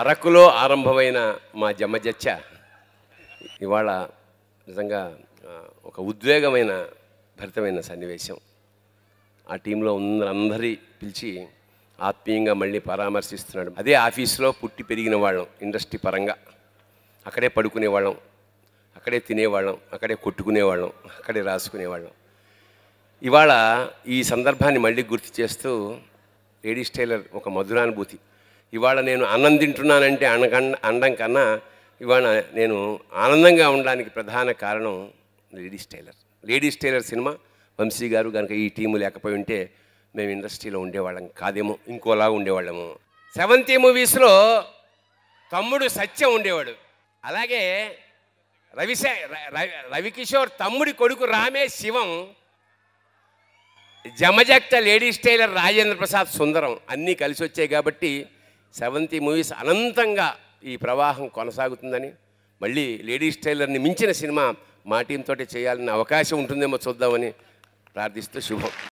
అరకులో ఆరంభమైన మా జమ్మజచ్చ ఇవాళ నిజంగా ఒక ఉద్వేగమైన భరితమైన సన్నివేశం. ఆ టీంలో ఉన్న అందరి పిలిచి ఆత్మీయంగా మళ్ళీ పరామర్శిస్తున్నాడు. అదే ఆఫీస్లో పుట్టి పెరిగిన వాళ్ళం ఇండస్ట్రీ పరంగా. అక్కడే పడుకునేవాళ్ళం అక్కడే తినేవాళ్ళం అక్కడే కొట్టుకునేవాళ్ళం అక్కడే రాసుకునేవాళ్ళం ఇవాళ ఈ సందర్భాన్ని మళ్ళీ గుర్తు చేస్తూ లేడీస్ టైలర్ ఒక మధురానుభూతి. ఇవాళ నేను అన్నం తింటున్నానంటే అనకం అనడం కన్నా ఇవాళ నేను ఆనందంగా ఉండడానికి ప్రధాన కారణం ladies tailor. Ladies tailor cinema. Vamsi garu కనుక ఈ టీము లేకపోయి ఉంటే మేము ఇండస్ట్రీలో ఉండేవాళ్ళం కాదేమో ఇంకోలా ఉండేవాళ్ళము. సెవెంతీ మూవీస్లో తమ్ముడు సత్యం ఉండేవాడు. అలాగే రవిశే రవికిషోర్ తమ్ముడి కొడుకు రామే శివం జమజక్త లేడీస్ టైలర్ రాజేంద్ర ప్రసాద్ సుందరం అన్నీ కలిసి వచ్చాయి కాబట్టి సెవెంటీ మూవీస్ అనంతంగా ఈ ప్రవాహం కొనసాగుతుందని మళ్ళీ లేడీస్ టైలర్ని మించిన సినిమా మా టీంతో చేయాలన్న అవకాశం ఉంటుందేమో చూద్దామని ప్రార్థిస్తూ శుభం.